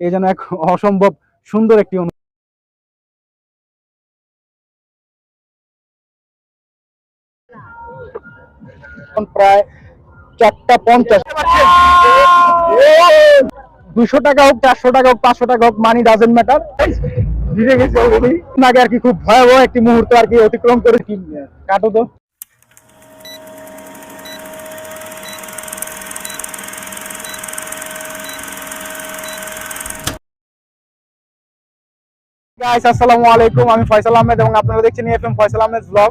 এই যেন এক অসম্ভব সুন্দর একটি প্রায় চারটা পঞ্চাশ। দুশো টাকা হোক, চারশো টাকা হোক, পাঁচশো টাকা হোক মানি ডাজেন্ট ম্যাটার ভিজে গেছে। আগে আর কি খুব ভয়াবহ একটি মুহূর্ত আর কি অতিক্রম করে কি কাটো তো। গাইস আসসালামু আলাইকুম। আমি ফয়সাল আহমেদ এবং আপনারা দেখছেন এফএম ফয়সাল আহমেদ ব্লগ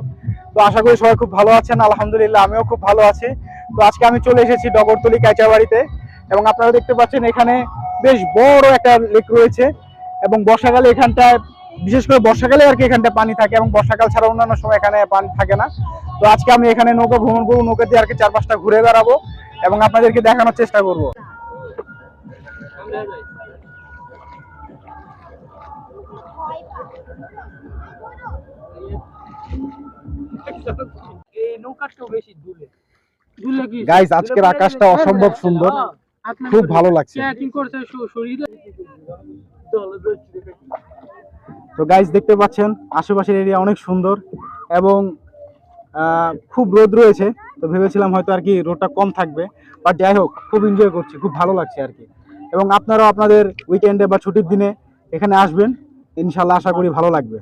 তো আশা করি সবাই খুব ভালো আছেন। আলহামদুলিল্লাহ, আমিও খুব ভালো আছি। তো আজকে আমি চলে এসেছি ডগরতলি কাইচাবাড়িতে এবং আপনারা দেখতে পাচ্ছেন এখানে বেশ বড় একটা লেক রয়েছে এবং বর্ষাকালে এখানটায়, বিশেষ করে বর্ষাকালে আর কি এখানটা পানি থাকে এবং বর্ষাকাল ছাড়া অন্যান্য সময় এখানে পানি থাকে না। তো আজকে আমি এখানে নৌকা, ভ্রমণ করব, নৌকা দিয়ে আর কি চার পাঁচটা ঘুরে বেড়াবো এবং আপনাদেরকে দেখানোর চেষ্টা করব। এই নৌকাটাও বেশি দূরে। দূরে কি? গাইস আজকের আকাশটা অসম্ভব সুন্দর। খুব ভালো লাগছে। শরীরে? তো গাইস দেখতে পাচ্ছেন আশেপাশের এরিয়া অনেক সুন্দর এবং আহ, খুব রোদ রয়েছে। তো ভেবেছিলাম হয়তো আর কি রোদটা কম থাকবে। বাট যাই হোক খুব এনজয় করছি খুব ভালো লাগছে আর কি। এবং আপনারাও আপনাদের উইকেন্ডে বা ছুটির দিনে এখানে আসবেন। ইনশাল্লাহ আশা করি ভালো লাগবে।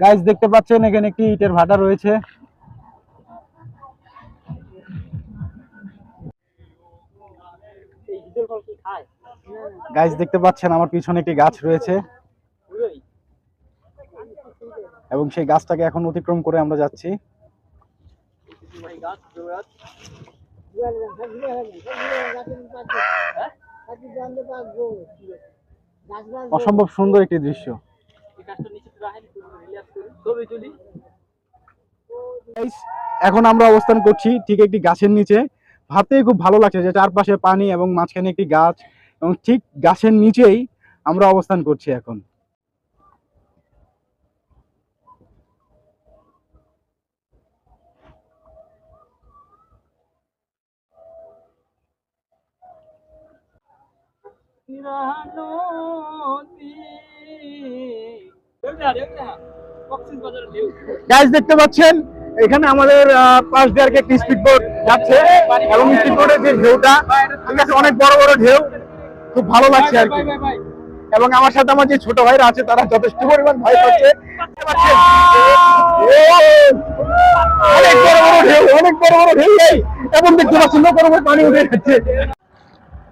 গাইস দেখতে পাচ্ছেন, এখানে একটি ইটের ভাটা রয়েছে। গাইস দেখতে পাচ্ছেন, আমার পিছনে একটি গাছ রয়েছে। এবং সেই গাছটাকে এখন অতিক্রম করে আমরা যাচ্ছি। অসম্ভব সুন্দর একটি দৃশ্য। এখন আমরা অবস্থান করছি ঠিক একটি গাছের নিচে। ভাবতেই খুব ভালো লাগছে যে চারপাশে পানি এবং মাঝখানে একটি গাছ এবং ঠিক গাছের নিচেই আমরা অবস্থান করছি এখন। গাইস দেখতে পাচ্ছেন, এখানে আমাদের পাশ দিয়ে আর কি একটি স্পিড বোট যাচ্ছে এবং স্পিড বোটের যে ঢেউটা, ঠিক আছে, অনেক বড় বড় ঢেউ, খুব ভালো লাগছে আর কি এবং আমার সাথে আমার যে ছোট ভাইরা আছে, তারা যথেষ্ট পরিমাণ ভয় পাচ্ছে! অনেক বড় বড় ঢেউ, অনেক বড় বড় ঢেউ এবং দেখতে পাচ্ছেন, নৌকার উপর পানি উঠে যাচ্ছে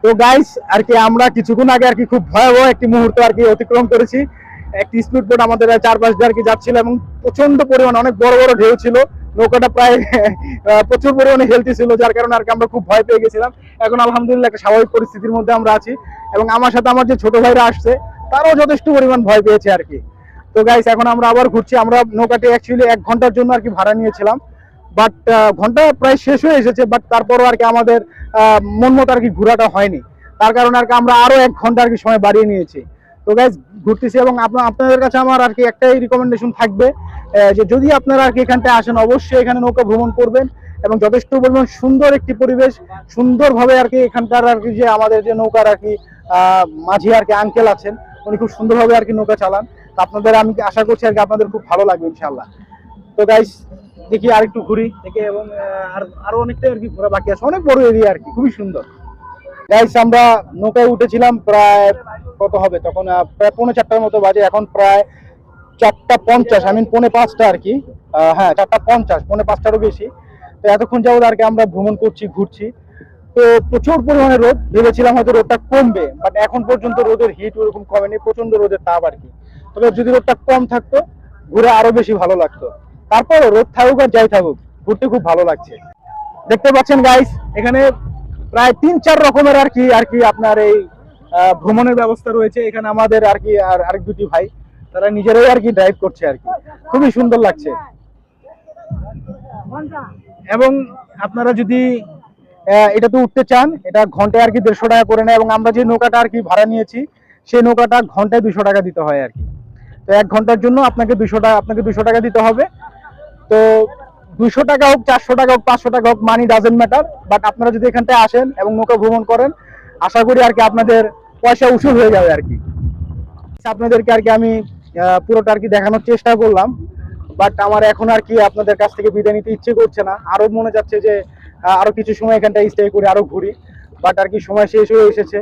তো গাইস আর কি আমরা কিছুক্ষণ আগে আর কি খুব ভয়াবহ একটি মুহূর্ত আর কি অতিক্রম করেছি। একটি স্পিড বোট আমাদের চারপাশ দিয়ে আর কি যাচ্ছিল এবং প্রচণ্ড পরিমাণ অনেক বড় বড় ঢেউ ছিল। নৌকাটা প্রায় প্রচুর পরিমাণে হেলদি ছিল, যার কারণে আর কি আমরা খুব ভয় পেয়ে গেছিলাম। এখন আলহামদুলিল্লাহ একটা স্বাভাবিক পরিস্থিতির মধ্যে আমরা আছি এবং আমার সাথে আমার যে ছোট ভাইরা আসছে, তারাও যথেষ্ট পরিমাণ ভয় পেয়েছে আর কি। তো গাইস এখন আমরা আবার ঘুরছি। আমরা নৌকাটি অ্যাকচুয়ালি এক ঘণ্টার জন্য আর কি ভাড়া নিয়েছিলাম। বাট ঘণ্টা প্রায় শেষ হয়ে এসেছে বাট তারপরও আর কি আমাদের মন মতো আর কি ঘোরাটা হয়নি তার কারণে আর কি আমরা আরও এক ঘণ্টা আর কি সময় বাড়িয়ে নিয়েছি তো গাইজ ঘুরতেছি এবং আপনাদের কাছে আমার আর কি একটাই রিকমেন্ডেশন থাকবে যে যদি আপনারা আর কি এখানটায় আসেন অবশ্যই এখানে নৌকা ভ্রমণ করবেন এবং যথেষ্ট পরিমাণ সুন্দর একটি পরিবেশ সুন্দরভাবে আর কি এখানকার আর কি যে আমাদের যে নৌকার আর কি মাঝি আর কি আঙ্কেল আছেন উনি খুব সুন্দরভাবে আর কি নৌকা চালান আপনাদের আমি আশা করছি আর কি আপনাদের খুব ভালো লাগবে ইনশাল্লাহ তো গাইস দেখি আর একটু ঘুরি, দেখি এবং আর আরও অনেকটা আর কি ঘোরা বাকি আছে। অনেক বড় এরিয়া আর কি, খুবই সুন্দর। আমরা নৌকায় উঠেছিলাম প্রায় কত হবে? তখন প্রায় পৌনে চারটার মতো বাজে, এখন প্রায় চারটা পঞ্চাশ আই মিন পৌনে পাঁচটা আর কি। হ্যাঁ চারটা পঞ্চাশ, পৌনে পাঁচটারও বেশি। তো এতক্ষণ যাবত আর কি আমরা ভ্রমণ করছি, ঘুরছি। তো প্রচুর পরিমাণে রোদ, ভেবেছিলাম হয়তো রোদটা কমবে বাট এখন পর্যন্ত রোদের হিট ওরকম কমেনি প্রচণ্ড রোদের তাপ আর কি। তবে যদি রোদটা কম থাকতো, ঘুরে আরও বেশি ভালো লাগতো। তারপরও রোদ থাকুক আর যাই থাকুক ঘুরতে খুব ভালো লাগছে। দেখতে পাচ্ছেন গাইস এখানে প্রায় তিন চার রকমের আর কি আর কি আপনার এই ভ্রমণের ব্যবস্থা রয়েছে। এখানে আমাদের আর কি আর আরেক দুটি ভাই তারা নিজেরাই আর কি ড্রাইভ করছে আর কি। খুবই সুন্দর লাগছে। এবং আপনারা যদি আহ, এটাতে উঠতে চান এটা ঘন্টায় আর কি দেড়শো টাকা করে নেয় এবং আমরা যে নৌকাটা আর কি ভাড়া নিয়েছি সেই নৌকাটা ঘন্টায় দুশো টাকা দিতে হয় আর কি। তো এক ঘণ্টার জন্য আপনাকে দুশো টাকা আপনাকে দুশো টাকা দিতে হবে। তো দুশো টাকা হোক চারশো টাকা হোক পাঁচশো টাকা হোক মানি ডাজেন্ট ম্যাটার বাট আপনারা যদি এখানটায় আসেন এবং নৌকা ভ্রমণ করেন আশা করি আর কি আপনাদের পয়সা উসুল হয়ে যাবে আর কি। আপনাদেরকে আর কি আমি পুরোটা আর কি দেখানোর চেষ্টা করলাম বাট আমার এখন আর কি আপনাদের কাছ থেকে বিদায় নিতে ইচ্ছে করছে না। আরও মনে যাচ্ছে যে আহ, আরও কিছু সময় এখানটায় স্টে করে আরও ঘুরি বাট আর কি সময় শেষ হয়ে এসেছে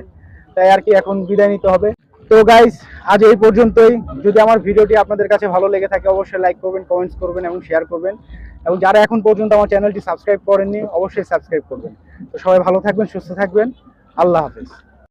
তাই আর কি এখন বিদায় নিতে হবে। তো গাইস আজ এই পর্যন্তই। যদি আমার ভিডিওটি আপনাদের কাছে ভালো লেগে থাকে, অবশ্যই লাইক করবেন কমেন্টস করবেন এবং শেয়ার করবেন। এবং যারা এখন পর্যন্ত আমার চ্যানেলটি সাবস্ক্রাইব করেননি, অবশ্যই সাবস্ক্রাইব করবেন। তো সবাই ভালো থাকবেন, সুস্থ থাকবেন। আল্লাহ হাফেজ।